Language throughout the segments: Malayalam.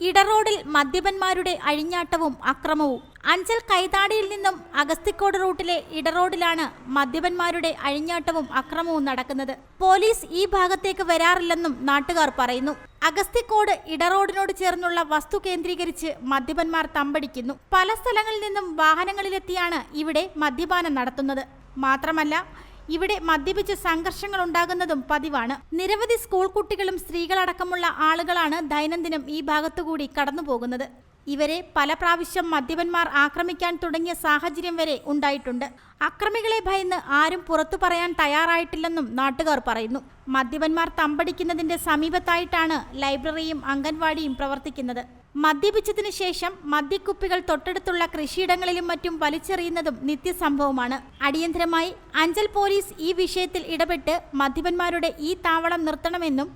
ഇടറോഡിൽ മദ്യപന്മാരുടെ അഴിഞ്ഞാട്ടവും അക്രമവും. അഞ്ചൽ കൈതാടിയിൽ നിന്നും അഗസ്തിക്കോട് റൂട്ടിലെ ഇടറോഡിലാണ് മദ്യപന്മാരുടെ അഴിഞ്ഞാട്ടവും അക്രമവും നടക്കുന്നത്. പോലീസ് ഈ ഭാഗത്തേക്ക് വരാറില്ലെന്നും നാട്ടുകാർ പറയുന്നു. അഗസ്തിക്കോട് ഇടറോഡിനോട് ചേർന്നുള്ള വസ്തു കേന്ദ്രീകരിച്ച് മദ്യപന്മാർ തമ്പടിക്കുന്നു. പല സ്ഥലങ്ങളിൽ നിന്നും വാഹനങ്ങളിലെത്തിയാണ് ഇവിടെ മദ്യപാനം നടത്തുന്നത്. മാത്രമല്ല ഇവിടെ മദ്യപിച്ച് സംഘർഷങ്ങൾ ഉണ്ടാകുന്നതും പതിവാണ്. നിരവധി സ്കൂൾ കുട്ടികളും സ്ത്രീകളടക്കമുള്ള ആളുകളാണ് ദൈനംദിനം ഈ ഭാഗത്തുകൂടി കടന്നുപോകുന്നത്. ഇവരെ പല പ്രാവശ്യം മദ്യപന്മാർ ആക്രമിക്കാൻ തുടങ്ങിയ സാഹചര്യം വരെ ഉണ്ടായിട്ടുണ്ട്. അക്രമികളെ ഭയന്ന് ആരും പുറത്തു പറയാൻ തയ്യാറായിട്ടില്ലെന്നും നാട്ടുകാർ പറയുന്നു. മദ്യപന്മാർ തമ്പടിക്കുന്നതിന്റെ സമീപത്തായിട്ടാണ് ലൈബ്രറിയും അംഗൻവാടിയും പ്രവർത്തിക്കുന്നത്. മദ്യപിച്ചതിനു ശേഷം മദ്യക്കുപ്പികൾ തൊട്ടടുത്തുള്ള കൃഷിയിടങ്ങളിലും മറ്റും വലിച്ചെറിയുന്നതും നിത്യസംഭവമാണ്. അടിയന്തരമായി അഞ്ചൽ പോലീസ് ഈ വിഷയത്തിൽ ഇടപെട്ട് മദ്യപന്മാരുടെ ഈ താവളം നിർത്തണമെന്നും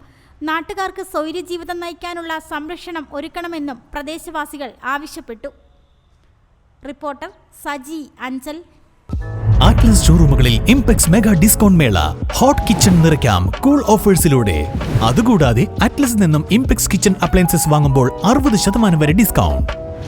നാട്ടുകാർക്ക് സ്വൈര്യജീവിതം നയിക്കാനുള്ള സംരക്ഷണം ഒരുക്കണമെന്നും പ്രദേശവാസികൾ ആവശ്യപ്പെട്ടു. റിപ്പോർട്ടർ സജി അഞ്ചൽ ആറ്റ്ലസ് ഷോറൂമുകളിൽ ഇംപെക്സ് മെഗാ ഡിസ്കൗണ്ട് മേള. ഹോട്ട് കിച്ചൺ നിറയ്ക്കാം കൂൾ ഓഫേഴ്സിലൂടെ. അതുകൂടാതെ അറ്റ്ലസ് നിന്നും ഇംപെക്സ് കിച്ചൺ അപ്ലയൻസസ് വാങ്ങുമ്പോൾ അറുപത് ശതമാനം വരെ ഡിസ്കൗണ്ട്.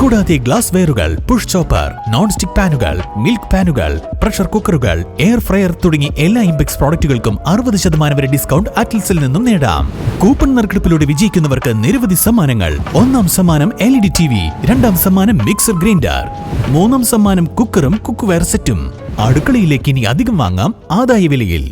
കൂടാതെ ഗ്ലാസ് വെയറുകൾ പുഷ് ചോപ്പർ നോൺ സ്റ്റിക് പാനുകൾ മിൽക്ക് പാനുകൾ പ്രഷർ കുക്കറുകൾ എയർ ഫ്രയർ തുടങ്ങി എല്ലാ ഇംപെക്സ് പ്രോഡക്റ്റുകൾക്കും അറുപത് ശതമാനം വരെ ഡിസ്കൗണ്ട് അറ്റ്ലസിൽ നിന്നും നേടാം. കൂപ്പൺ നറുക്കെടുപ്പിലൂടെ വിജയിക്കുന്നവർക്ക് നിരവധി സമ്മാനങ്ങൾ. ഒന്നാം സമ്മാനം L E D T V രണ്ടാം സമ്മാനം മിക്സർ ഗ്രൈൻഡർ മൂന്നാം സമ്മാനം കുക്കറും കുക്ക് വെയർ സെറ്റും അടുക്കളയിലേക്ക് ഇനി അധികം വാങ്ങാം ആദായ വിലയിൽ.